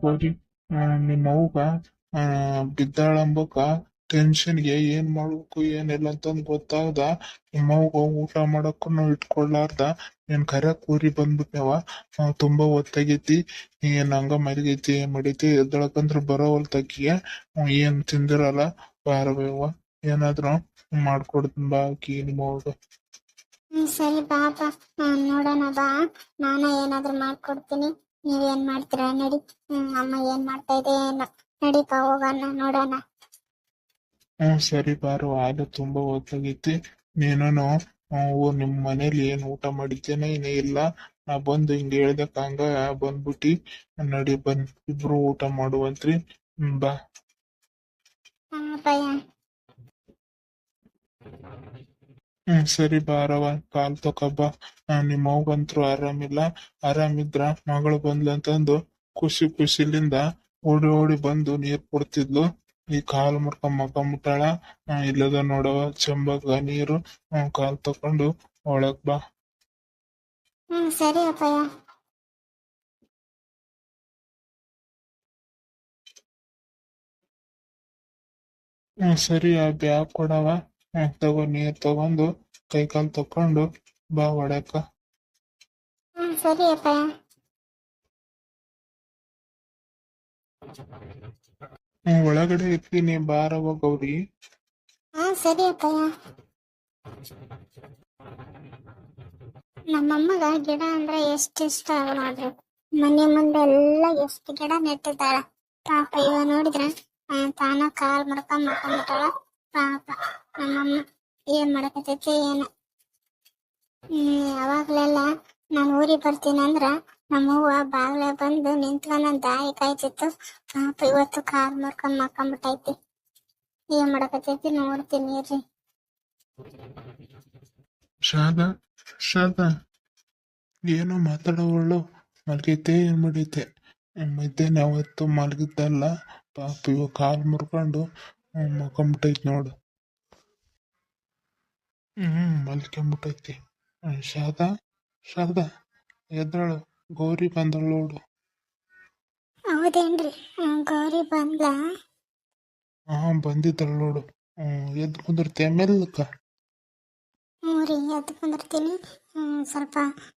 ಗೋರಿ ನಿಮ್ಮ ಅವ್ಗ ಬಿದ್ದಾಳಂಬಕ ಟೆನ್ಷನ್ಗೆ ಏನ್ ಮಾಡ್ಬೇಕು, ಏನಿಲ್ಲ ಅಂತಂದ್ ಗೊತ್ತಾಗ್ದ. ನಿಮ್ಮ ಅವ್ಗ ಊಟ ಮಾಡಕ್ಕೂ ಇಟ್ಕೊಳ್ಳಾರ್ದ ಏನ್ ಕರೆ ಕೂರಿ ಬಂದ್ಬಿಟ್ನವ. ತುಂಬಾ ಹೊತ್ತಾಗೈತಿ. ಏನ್ ಹಂಗ ಮಲಗೈತಿ, ಏನ್ ಮಾಡೈತಿ ಎದ್ದಳಕಂದ್ರ ಬರೋವಲ್ ತಕ್ಕಿಗೆ ಏನ್ ತಿಂದಿರಲ್ಲ, ಬಾರವ್ವ ಏನಾದ್ರು ಮಾಡ್ಕೊಡ್ತೀನಿ ಬಾ ನಿಮ್ಮ ಅವ್ಗ ಸರಿ ಬಾ ನೋಡೋಣ ಬಾ. ನಾನು ಏನಾದ್ರು ಮಾಡ್ಕೊಡ್ತೀನಿ. ನೀವೇನ್ ಮಾಡ್ತೀರಾ? ನಡಿ. ಹ್ಮ್ ಅಮ್ಮ ಏನ್ ಮಾಡ್ತಾ ಇದೆ ಏನೋ. ನಡಿಪ ಹೋಗೋಣ ನೋಡೋಣ. ಹ್ಮ್ ಸರಿ ಬಾರು. ಹಾಲು ತುಂಬಾ ಹೊತ್ತಾಗೈತಿ. ನೀನು ನಿಮ್ ಮನೇಲಿ ಏನ್ ಊಟ ಮಾಡಿದ್ದೇನೆ ಏನೇ ಇಲ್ಲ. ನಾ ಬಂದು ಹಿಂಗ ಹೇಳ್ದಕ್ಕಂಗ ಬಂದ್ಬಿಟ್ಟಿ ನಡಿ ಬಂದ್ ಇಬ್ರು ಊಟ ಮಾಡುವಂತ್ರಿ. ಬಾ. ಹ್ಮ್ ಭಯ ಹ್ಮ್ ಸರಿ ಬಾರವ್ವ ಕಾಲ್ ತಕೊಬ್ಬ ನಿಮ್ಮ ಅವ್ಗಂತ್ರು ಆರಾಮಿಲ್ಲ. ಆರಾಮಿದ್ರ ಮಗಳು ಬಂದ್ಲಂತಂದು ಖುಷಿ ಖುಷಿಲಿಂದ ಓಡಿ ಓಡಿ ಬಂದು ನೀರ್ ಕೊಡ್ತಿದ್ಲು. ಈ ಕಾಲ್ ಮುರ್ಕೊಂಡ್ ಮಗ ಮುಟ್ಟಾಳ. ಇಲ್ಲದ ನೋಡವ ಚಂಬಗ ನೀರು. ಕಾಲ್ ತಕೊಂಡು ಒಳಗ್ ಬಾ. ಹ್ಮ್ ಸರಿ ಅಪ್ಪಯ್ಯ. ಹ್ಮ್ ಸರಿ ಆ ಬ್ಯಾಗ್ ಕೊಡವ ತಗೋ ನೀರ್ ತಗೊಂಡು ಕೈ ಕಾಲ್ ತಕೊಂಡು ಬಾ ಒಡಕ ಹ್ಮ್ ಸರಿ ಒಳಗಡೆ ಇರ್ತೀನಿ ಬಾರವ ಗೌರಿ. ಹಾ ಸರಿ ಅಪ್ಪಯ್ಯ ನಮ್ಮಮ್ಮಗ ಗಿಡ ಅಂದ್ರೆ ಎಷ್ಟು ಇಷ್ಟ ನೋಡ್ರಿ. ಮನೆ ಮುಂದೆ ಎಲ್ಲ ಎಷ್ಟ್ ಗಿಡ ನೆಟ್ಟಿದ್ದಾಳ. ಪಾಪ ಇವ ನೋಡಿದ್ರ ತಾನ ಕಾಲ್ ಮಾಡ್ಕೊಂಡ್ ಮಾಡ್ಕೊಂಡ್ಬಿಟ್ಟಾಳ ಪಾಪ. ನಮ್ಮಮ್ಮ ಏನ್ ಮಾಡಕತ್ತೈತಿ ಏನ? ಅವಾಗ್ಲೆಲ್ಲ ನಾನು ಊರಿಗೆ ಬರ್ತೀನಿ ಅಂದ್ರ ನಮ್ಮವ್ವ ಬಾಗ್ಲ ಬಂದು ನಿಂತ್ಕೊಂಡ್ ನನ್ ದಾಯಿ ಕಾಯ್ತಿತ್ತು. ಪಾಪ ಇವತ್ತು ಕಾಲ್ ಮರ್ಕೊಂಡ್ ಮಕ್ಕೊಂಡ್ಬಿಟ್ಟೈತಿ ಏನ್ ಮಾಡಕತ್ತೈತಿ ನೋಡ್ತೀನಿ ರೀ ಶಾದ ಶಾರದಾ ಏನೋ ಮಾತಾಡೋವಳು. ಮಲಗೈತೆ ಏನ್ ಮಾಡೈತೆ ಮಧ್ಯಾಹ್ನ ಯಾವತ್ತು ಮಲಗಿದ್ದಲ್ಲ. ಪಾಪ ಇವಾಗ ಕಾಲ್ ಮುರ್ಕೊಂಡು ಮಕ್ಕೊಂಬಿಟ್ಟೈತಿ ನೋಡು. ಹ್ಮ್ ಮಲ್ಕೊಂಬಿಟ್ಟೈತಿ. ಶಾರದಾ ಶಾರದಾ ಎದ್ದಾಳು ಗೌರಿ ಬಂದಳು ನೋಡು. ಹೌದೇನ್ರಿ? ಗೌರಿ ಬಂದ್ಲ? ಹಾ ಬಂದಿದ್ದಳು ನೋಡು. ಎದ್ ಎದ್ದು ಕುಂದಿರ್ತೀಯ ಮೆಲ್ಲಕ ಹ್ಞೂ ರೀ ಎದ್ದು ಕುಂದಿರ್ತೀನಿ. ಸ್ವಲ್ಪ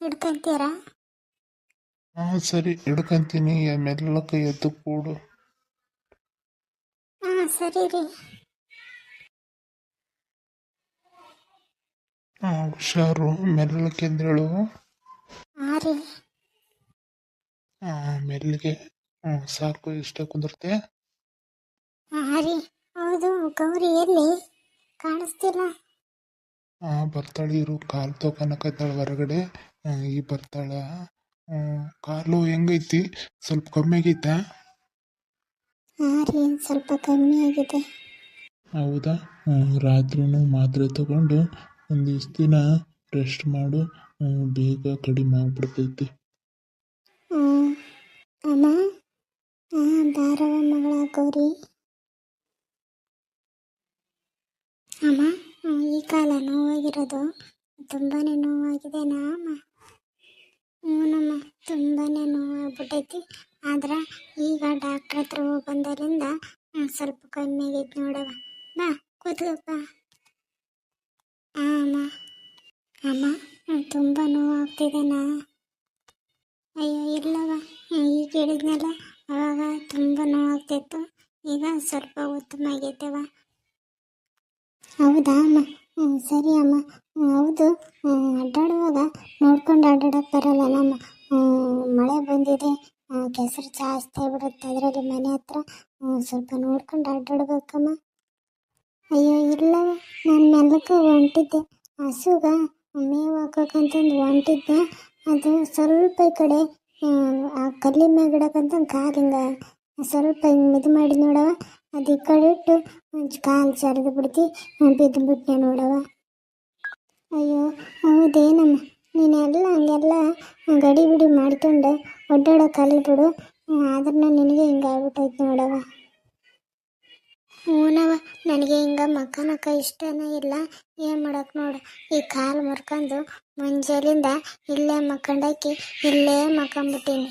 ಹಿಡ್ಕೊಂತೀರಾ? ಹಾ ಸರಿ ಹಿಡ್ಕೊಂತೀನಿ. ಮೆಲ್ಲಕ್ಕ ಎದ್ದು ಕೂಡು. ಹಾ ಸರಿ ರೀ ಹಾ ಹುಷಾರು ಮೆಲ್ಲಕ್ಕೆ ಎದ್ದೇಳು ಹಾ ರೀ. ಹಾ ಮೆಲ್ಲಿಗೆ ಹ್ಮ್ ಸಾಕು ಇಷ್ಟ ಕುಂದಿರ್ತೆ. ಹಾ ರೀ. ಹೌದು ಗೌರಿ ಎಲ್ಲಿ? ಕಾಣಿಸ್ತಿಲ್ಲ. ಹಾ ಬರ್ತಾಳೆ ಇರು. ಕಾಲು ತಗೊನಕತ್ತಾಳ ಹೊರಗಡೆ. ಈ ಬರ್ತಾಳೆ. ಕಾಲು ಹೆಂಗೈತಿ? ಸ್ವಲ್ಪ ಕಮ್ಮಿ ಆಗೈತಾ? ಹಾ ರೀ ಸ್ವಲ್ಪ ಕಮ್ಮಿ ಆಗಿದೆ. ಹೌದಾ? ರಾತ್ರಿನೂ ಮಾತ್ರೆ ತಗೊಂಡು ಒಂದಿಷ್ಟು ದಿನ ರೆಸ್ಟ್ ಮಾಡು ಬೇಗ ಕಡಿಮೆ ಆಗ್ಬಿಡ್ತೈತಿ. ಅಮ್ಮ, ಆ ಬಾರವ ಮಗಳ ಗೌರಿ. ಅಮ್ಮ ಈ ಕಾಲ ನೋವಾಗಿರೋದು ತುಂಬಾನೇ ನೋವಾಗಿದೆನಾ ಅಮ್ಮ. ಹ್ಞೂನಮ್ಮ, ತುಂಬಾನೇ ನೋವಾಗ್ಬಿಟ್ಟೈತಿ. ಆದ್ರೆ ಈಗ ಡಾಕ್ಟ್ರ್ ಹತ್ರ ಹೋಗಿ ಬಂದರಿಂದ ಸ್ವಲ್ಪ ಕಮ್ಮಿ ಆಗೈತಿ ನೋಡವ ಬಾ ಕೂತ್ಕಪ್ಪ ಹಾಂ ಅಮ್ಮ ಅಮ್ಮ ತುಂಬ ನೋವಾಗ್ತಿದೆನಾ ಅಯ್ಯೋ ಇಲ್ಲವ ಈಗ ಹೇಳಿದ್ನಲ್ಲ, ಅವಾಗ ತುಂಬ ನೋವಾಗ್ತಿತ್ತು, ಈಗ ಸ್ವಲ್ಪ ಉತ್ತಮ ಆಗೈತೆವ ಹೌದಾ, ಅಮ್ಮ? ಸರಿ, ಅಮ್ಮ. ಹೌದು. ಅಡ್ಡಾಡುವಾಗ ನೋಡ್ಕೊಂಡು ಅಡ್ಡಾಡಕ್ಕೆ ಬರಲ್ಲ ನಮ್ಮ ಮಳೆ ಬಂದಿದೆ ಕೆಸರು ಜಾಸ್ತಿ ಆಗ್ಬಿಡುತ್ತೆ ಅದರಲ್ಲಿ ಮನೆ ಹತ್ರ. ಸ್ವಲ್ಪ ನೋಡ್ಕೊಂಡು ಅಡ್ಡಾಡ್ಬೇಕಮ್ಮ. ಅಯ್ಯೋ ಇಲ್ಲವ ನಾನು ಮೆಲ್ಲಕ್ಕೆ ಹೊಂಟಿದ್ದೆ. ಹಸುಗ ಮೇವು ಹಾಕೋಕ್ಕಂತಂದು ಹೊಂಟಿದ್ದೆ. ಅದು ಸ್ವಲ್ಪ ಈ ಕಡೆ ಆ, ಕಲ್ಲಿ ಕಲ್ಲಿನ ಮ್ಯಾಗ ಇಡಕ್ಕಂತ ಕಾಲು ಹಿಂಗೆ ಸ್ವಲ್ಪ ಹಿಂಗೆ ಇದು ಮಾಡಿ ನೋಡವ. ಅದು ಈ ಕಡೆ ಇಟ್ಟು ಕಾಲು ಸರಿದು ಬಿಡ್ತಿ ಬಿದ್ದು ಬಿಟ್ಟೆ ನೋಡವ. ಅಯ್ಯೋ ಹೌದೇನಮ್ಮ? ನೀನೆಲ್ಲ ಹಂಗೆಲ್ಲ ಗಡಿ ಬಿಡಿ ಮಾಡ್ಕೊಂಡು ಒಡ್ಡಾಡೋ ಕಲಿಬಿಡು ಆದ್ರೂ ನಿನಗೆ ಹಿಂಗೆ ಆಗ್ಬಿಟ್ಟೈತೆ ನೋಡವ ಹ್ಞೂನವ ನನಗೆ ಹಿಂಗೆ ಮಕ್ಕನಕ್ಕ ಇಷ್ಟನೇ ಇಲ್ಲ. ಏನು ಮಾಡಕ್ಕೆ ನೋಡು. ಈ ಕಾಲು ಮುರ್ಕೊಂಡು ಮುಂಜಾಲಿಂದ ಇಲ್ಲೇ ಮಕ್ಕಂಡಾಕಿ ಇಲ್ಲೇ ಮಕ್ಕಂಬಿಟ್ಟೀನಿ.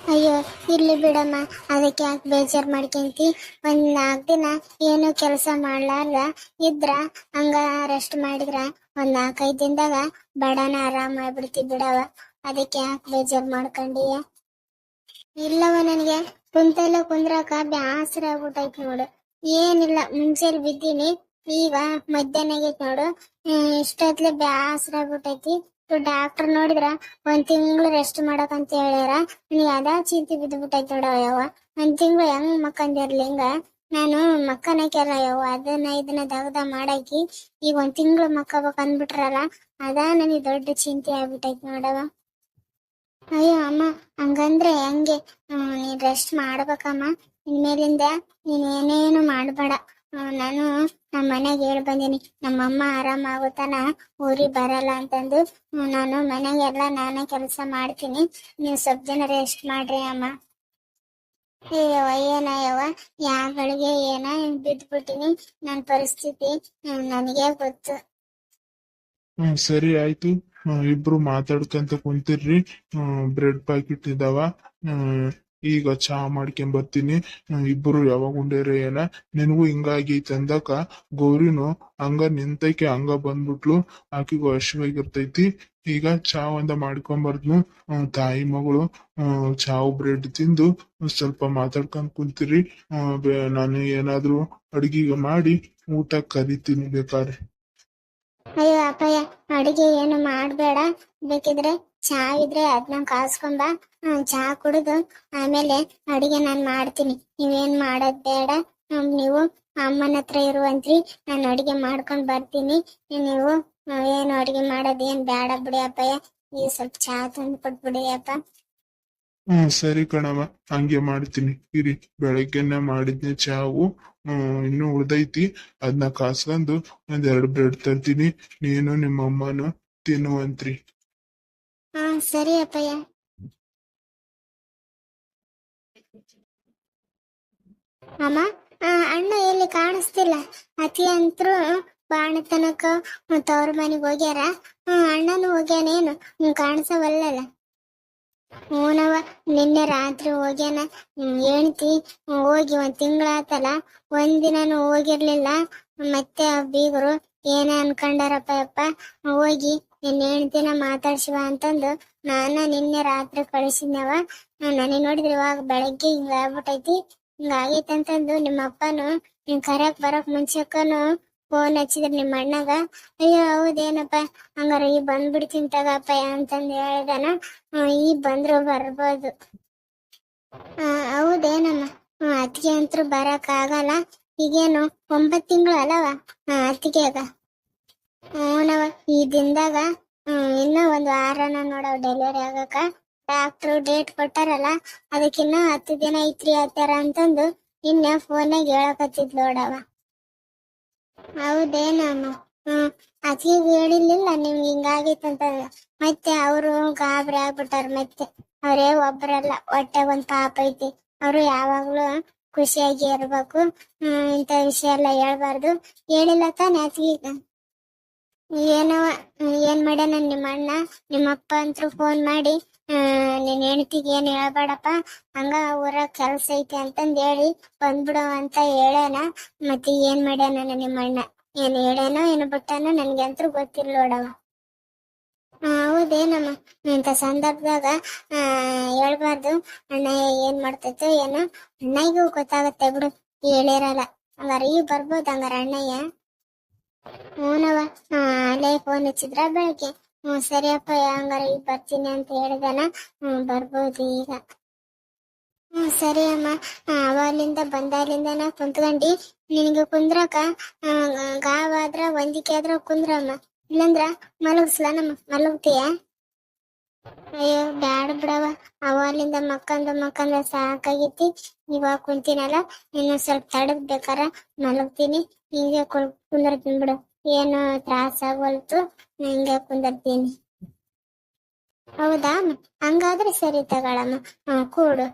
ಅಯ್ಯೋ, ಇಲ್ಲಿ ಬಿಡಮ್ಮ. ಅದಕ್ಕೆ ಯಾಕೆ ಬೇಜಾರು ಮಾಡ್ಕೊಂತಿ? ಒಂದು ನಾಲ್ಕು ದಿನ ಏನು ಕೆಲಸ ಮಾಡಲಾರ್ದ ಇದ್ರ ಹಂಗ ರೆಸ್ಟ್ ಮಾಡಿದ್ರ ಒಂದು ನಾಲ್ಕೈದು ದಿನದಾಗ ಬಡನ ಆರಾಮ ಆಗ್ಬಿಡ್ತಿ ಬಿಡವ ಅದಕ್ಕೆ ಯಾಕೆ ಬೇಜಾರು ಮಾಡ್ಕೊಂಡಿಯ? ಇಲ್ಲವ ನನಗೆ ಕುಂತಲ್ಲ ಕುಂದ್ರಕ ಬ್ಯಾಸರ ಆಗ್ಬಿಟ್ಟೈತಿ ನೋಡು. ಏನಿಲ್ಲ, ಮುಂಚೆಲಿ ಬಿದ್ದೀನಿ. ಈಗ ಮಧ್ಯಾಹ್ನ ಆಗೈತ್ ನೋಡು ಇಷ್ಟೊತ್ಲೆ ಬ್ಯಾಸರ ಆಗ್ಬಿಟ್ಟೈತಿ ಡಾಕ್ಟರ್ ನೋಡಿದ್ರ ಒಂದ್ ತಿಂಗ್ಳು ರೆಸ್ಟ್ ಮಾಡಕ್ ಅಂತ ಹೇಳ್ಯಾರ. ನೀ ಅದ ಚಿಂತೆ ಬಿದ್ದು ಬಿಟ್ಟೈತಿ ನೋಡ ಯವ್ವ. ಒಂದ್ ತಿಂಗ್ಳು ಹೆಂಗ್ ಮಕ್ಕಂದಿರ್ಲಿ ಹಿಂಗ. ನಾನು ಮಕ್ಕನಕ್ಕೆಲ್ಲ ಯವ್ವ, ಅದನ್ನ ಇದನ್ನ ದಗ್ದ ಮಾಡಾಕಿ ಈಗ ಒಂದ್ ತಿಂಗಳು ಮಕ್ಕಬೇಕ್ ಅಂದ್ಬಿಟ್ರಲ್ಲ, ಅದ ನನಗೆ ದೊಡ್ಡ ಚಿಂತೆ ಆಗ್ಬಿಟ್ಟೈತಿ ನೋಡವ ಅಯ್ಯೋ ಅಮ್ಮ, ಹಂಗಂದ್ರೆ ಹೆಂಗೆ? ನೀನ್ ರೆಸ್ಟ್ ಮಾಡ್ಬೇಕಮ್ಮ. ಇನ್ಮೇಲಿಂದ ನೀನ್ ಏನೇನು ಮಾಡ್ಬೇಡ ನಾನು ನಮ್ಮ ಮನೆಗೆ ಹೇಳಿ ಬಂದೀನಿ. ನಮ್ಮಮ್ಮ ಆರಾಮ ಆಗುತ್ತಾನ ಊರಿಗೆ ಬರಲ್ಲ ಅಂತಂದು. ನಾನು ಮನೆಗೆಲ್ಲ ನಾನೇ ಕೆಲಸ ಮಾಡ್ತೀನಿ. ನೀವು ಸ್ವಲ್ಪ ಜನ ರೆಸ್ಟ್ ಮಾಡ್ರಿ ಅಮ್ಮ. ಅಯ್ಯವ ಏನಯ್ಯವ್ವ ಯಾಗಳಿಗೆ ಏನ ಬಿದ್ದ್ಬಿಟ್ಟಿನಿ ನನ್ನ ಪರಿಸ್ಥಿತಿ ನನಗೆ ಗೊತ್ತು. ಹ್ಮ್, ಸರಿ ಆಯ್ತು. ಇಬ್ರು ಮಾತಾಡ್ಕಂತ ಕುಂತಿರ್ರಿ. ಬ್ರೆಡ್ ಪ್ಯಾಕೆಟ್ ಇದಾವ. ಈಗ ಚಾ ಮಾಡ್ಕೊಂಡ್ ಬರ್ತೀನಿ. ಇಬ್ಬರು ಯಾವಾಗ ಉಂಡೇರ ಏನ? ನಿನಗೂ ಹಿಂಗಾಗಿ ಚಂದಕ ಗೌರಿನು ಹಂಗ ನಿಂತೈಕೆ ಹಂಗ ಬಂದ್ಬಿಟ್ಲು. ಆಕಿಗೂ ಹಶ್ವಾಗಿರ್ತೈತಿ ಈಗ ಚಾ ಒಂದ ಮಾಡ್ಕೊಂಬರ್ದ್ನು ತಾಯಿ ಮಗಳು ಚಾವು ಬ್ರೆಡ್ ತಿಂದು ಸ್ವಲ್ಪ ಮಾತಾಡ್ಕೊಂಡ್ ಕುಂತಿರಿ. ನಾನು ಏನಾದ್ರು ಅಡ್ಗಿಗೆ ಮಾಡಿ ಊಟ ಕರಿತೀನಿ ಬೇಕಾದ್ರೆ. ಅಯ್ಯೋ ಅಪ್ಪಯ್ಯ, ಅಡಿಗೆ ಏನು ಮಾಡ್ಬೇಡ. ಬೇಕಿದ್ರೆ ಚಾ ಇದ್ರೆ ಅದನ್ನ ಕಾಸ್ಕೊಂಬ ಚಾ ಕುಡಿದು ಆಮೇಲೆ ಅಡಿಗೆ ನಾನ್ ಮಾಡ್ತೀನಿ. ನೀವೇನ್ ಮಾಡೋದ್ ಬೇಡ. ನೀವು ಅಮ್ಮನ ಹತ್ರ ಇರುವಂತ್ರಿ, ನಾನು ಅಡಿಗೆ ಮಾಡ್ಕೊಂಡ್ ಬರ್ತೀನಿ. ನೀವು ಏನು ಅಡಿಗೆ ಮಾಡೋದ್ ಏನ್ ಬೇಡ ಬಿಡಿ ಅಪ್ಪಯ್ಯ. ನೀವು ಸ್ವಲ್ಪ ಚಾ ತಂದು ಕೊಟ್ಬಿಡಿ ಅಪ್ಪ. ಹ್ಮ್, ಸರಿ ಕಣವ ಹಂಗೆ ಮಾಡ್ತೀನಿ. ಇರಿ, ಬೆಳಗ್ಗೆನೆ ಮಾಡಿದ್ನೆ ಚಾವು. ಇನ್ನು ಉಳ್ದೈತಿ. ಅದನ್ನ ಕಾಸ್ಕೊಂಡು ಒಂದ್ ಎರಡು ಬ್ರೆಡ್ ತರ್ತೀನಿ. ನೀನು ನಿಮ್ಮ ಅಮ್ಮನು ತಿನ್ನುವಂತ್ರಿ. ಹಾ, ಸರಿ ಅಪ್ಪಯ್ಯ. ಅಮ್ಮ ಅಣ್ಣ ಎಲ್ಲಿ ಕಾಣಿಸ್ತಿಲ್ಲ? ಅತಿ ಅಂತರೂ ಬಾಣ ತನಕ ತವ್ರ ಮನೆಗೆ ಹೋಗ್ಯಾರ? ಅಣ್ಣನು ಹೋಗ್ಯಾನೇನು ಕಾಣಿಸವಲ್ಲಲ್ಲ. ಹೂನವ ನಿನ್ನೆ ರಾತ್ರಿ ಹೋಗ್ಯಾನ. ಹೆಂಡ್ತಿ ಹೋಗಿ ಒಂದ್ ತಿಂಗಳಾತಲ್ಲ, ಒಂದಿನನು ಹೋಗಿರ್ಲಿಲ್ಲ. ಮತ್ತೆ ಬೀಗರು ಏನ ಅನ್ಕೊಂಡಾರಪ್ಪ ಯಪ್ಪ ಹೋಗಿ ನಿನ್ನ ಹೆಂಡತಿನ ಮಾತಾಡ್ಸಿವ ಅಂತಂದು ನಾನ ನಿನ್ನೆ ರಾತ್ರಿ ಕಳಿಸಿದ್ನವ. ನನಗೆ ನೋಡಿದ್ರೆ ಇವಾಗ ಬೆಳಗ್ಗೆ ಹಿಂಗ ಆಗ್ಬಿಟ್ಟೈತಿ ಹಿಂಗ ಆಗೈತೆ ಅಂತಂದು ನಿಮ್ಮ ಅಪ್ಪನು ನಿನ್ ಕರ್ಯಾಕ್ ಬರಕ್ ಮುಂಚೆಕನು ಫೋನ್ ಹಚ್ಚಿದ್ರ ನಿಮ್ಮ ಅಣ್ಣಗ. ಅಯ್ಯೋ ಹೌದೇನಪ್ಪ, ಹಂಗಾರ ಈ ಬಂದ್ಬಿಡ್ತೀನಿ ತಗಪ್ಪ ಅಂತಂದು ಹೇಳ್ದನ. ಈ ಬಂದ್ರು ಬರ್ಬೋದು. ಹೌದೇನಮ್ಮ? ಹ್ಮ್, ಅತ್ತಿಗೆ ಅಂತೂ ಬರಕ್ ಆಗಲ್ಲ. ಈಗೇನು, ಒಂಬತ್ ತಿಂಗಳು ಅಲ್ಲವ? ಹಾ, ಅತ್ತಿಗೆಗ. ಹ್ಞೂನವ ಈ ದಿನದಾಗ ಇನ್ನ ಒಂದ್ ವಾರನ ನೋಡವ್ ಡೆಲಿವರಿ ಆಗಕ. ಡಾಕ್ಟ್ರು ಡೇಟ್ ಕೊಟ್ಟಾರಲ್ಲ ಅದಕ್ಕಿನ್ನ ಹತ್ತು ದಿನ ಐತ್ರಿ ಆತಾರ ಅಂತಂದು ನಿನ್ನೆ ಫೋನಾಗ ಹೇಳಕತ್ತಿದ್ ನೋಡವ ಹೌದೇನಮ್ಮ ಹ್ಮ್ ಅತ್ತಿಗೆ ಹೇಳಿರ್ಲಿಲ್ಲ, ನಿಮ್ಗೆ ಹಿಂಗಾಗಿತ್ತಂತ ಮತ್ತೆ ಅವರು ಗಾಬರಿ ಆಗ್ಬಿಟ್ಟಾರ ಮತ್ತೆ. ಅವರೇ ಒಬ್ರಲ್ಲ, ಹೊಟ್ಟೆ ಒಂದ್ ಪಾಪ ಐತಿ. ಅವರು ಯಾವಾಗ್ಲೂ ಖುಷಿಯಾಗಿ ಇರ್ಬೇಕು. ಹ್ಮ್ ಇಂಥ ವಿಷಯ ಎಲ್ಲ ಹೇಳ್ಬಾರ್ದು. ಹೇಳಿಲ್ಲ ತಾನೆ ಹ್ಮ್, ಏನ್ ಮಾಡ್ಯಾನ ನಿಮ್ಮ ಅಣ್ಣ? ನಿಮ್ಮ ಅಪ್ಪ ಅಂತೂ ಫೋನ್ ಮಾಡಿ ನಿನ್ ಹೆಂಡತಿಗೆ ಏನ್ ಹೇಳ್ಬೇಡಪ್ಪ? ಹಂಗ ಊರ ಕೆಲ್ಸ ಐತಿ ಅಂತಂದ್ ಹೇಳಿ ಬಂದ್ಬಿಡು ಅಂತ ಹೇಳ್ಯಾನ. ಮತ್ತೆ ಏನ್ ಮಾಡ್ಯಾನ ನಿಮ್ಮ ಅಣ್ಣ? ಏನ್ ಹೇಳ್ಯಾನೋ ಏನು ಬಿಟ್ಟಾನೋ ನನ್ಗೆ ಅಂತೂ ಗೊತ್ತಿಲ್ಲ ನೋಡವ ಹೌದೇನಮ್ಮ? ಇಂಥ ಸಂದರ್ಭದಾಗ ಹೇಳ್ಬಾರ್ದು. ಅಣ್ಣ ಏನ್ ಮಾಡ್ತೈತೋ ಏನೋ? ಅಣ್ಣಗೂ ಗೊತ್ತಾಗತ್ತೆ ಬಿಡು. ಹೇಳಿರಲ್ಲ ಹಂಗಾರ ಬರ್ಬೋದು ಹಂಗಾರ ಅಣ್ಣಯ್ಯ? ಹ್ಞೂನವ ಅಲ್ಲೇ ಫೋನ್ ಹಚ್ಚಿದ್ರ ಬೆಳಗ್ಗೆ. ಹ್ಞೂ ಸರಿಯಪ್ಪ ಹಂಗಾರ ಈಗ ಬರ್ತೀನಿ ಅಂತ ಹೇಳ್ದನ ಹ್ಞೂ, ಬರ್ಬೋದು ಈಗ. ಹ್ಞೂ, ಸರಿ ಅಮ್ಮ. ಅವಾಗ್ಲಿಂದ ನಾ ಕುಂತ್ಕೊಂಡಿ, ನಿನಗೆ ಕುಂದ್ರಕ? ಗಾವಾದ್ರ ಒಂದಿಕೆ ಆದ್ರ ಕುಂದ್ರಮ್ಮ. ಇಲ್ಲಂದ್ರ ಮಲಗಿಸ್ಲ ನಮ್ಮ, ಮಲಗ್ತೀಯ? ಅಯ್ಯೋ, ಬ್ಯಾಡ ಬಿಡವ ಅವಾಗ್ಲಿಂದ ಮಕ್ಕಂದ ಮಕ್ಕಂದ ಸಾಕಾಗಿತ್ತಿ ಇವಾಗ ಕುಂತೀನಲ್ಲ ಇನ್ನು ಸ್ವಲ್ಪ ತಡದ್ ಬೇಕಾರ ಮಲಗ್ತೀನಿ. ಹಿಂಗೆ ಕುಂದರ್ತೀನಿ ಬಿಡು. ಏನು ತ್ರಾಸ ಆಗವಲ್ತು ಹಿಂಗೆ ಕುಂದರ್ತೀನಿ. ಹೌದಾ? ಹಂಗಾದ್ರೆ ಸರಿ ತಗೊಳಮ್ಮ. ಹ್ಮ್ ಕೂಡು.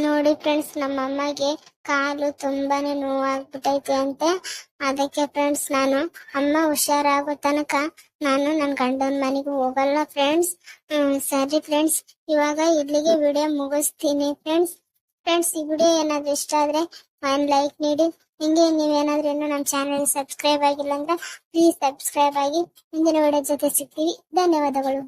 ನೋಡಿ ಫ್ರೆಂಡ್ಸ್ ನಮ್ಮ ಅಮ್ಮಗೆ ಕಾಲು ತುಂಬಾನೇ ನೋವಾಗ್ಬಿಟ್ಟೈತೆ ಅಂತೆ. ಅದಕ್ಕೆ ಫ್ರೆಂಡ್ಸ್ ನಾನು ಅಮ್ಮ ಹುಷಾರಾಗೋ ತನಕ ನಾನು ನನ್ನ ಗಂಡನ ಮನೆಗೆ ಹೋಗಲ್ಲ ಫ್ರೆಂಡ್ಸ್ ಸರಿ ಫ್ರೆಂಡ್ಸ್ ಇವಾಗ ಇಲ್ಲಿಗೆ ವಿಡಿಯೋ ಮುಗಿಸ್ತೀನಿ ಫ್ರೆಂಡ್ಸ್ ಫ್ರೆಂಡ್ಸ್ ಈ ವಿಡಿಯೋ ಏನಾದ್ರೂ ಇಷ್ಟ ಆದ್ರೆ ಒಂದು ಲೈಕ್ ನೀಡಿ. ಹಿಂಗೆ ನೀವೇನಾದ್ರೂ ಇನ್ನು ನಮ್ಮ ಚಾನಲ್ ಸಬ್ಸ್ಕ್ರೈಬ್ ಆಗಿಲ್ಲ ಅಂದ್ರೆ ಪ್ಲೀಸ್ ಸಬ್ಸ್ಕ್ರೈಬ್ ಆಗಿ. ಮುಂದಿನ ವಿಡಿಯೋ ಜೊತೆ ಸಿಗ್ತೀವಿ. ಧನ್ಯವಾದಗಳು.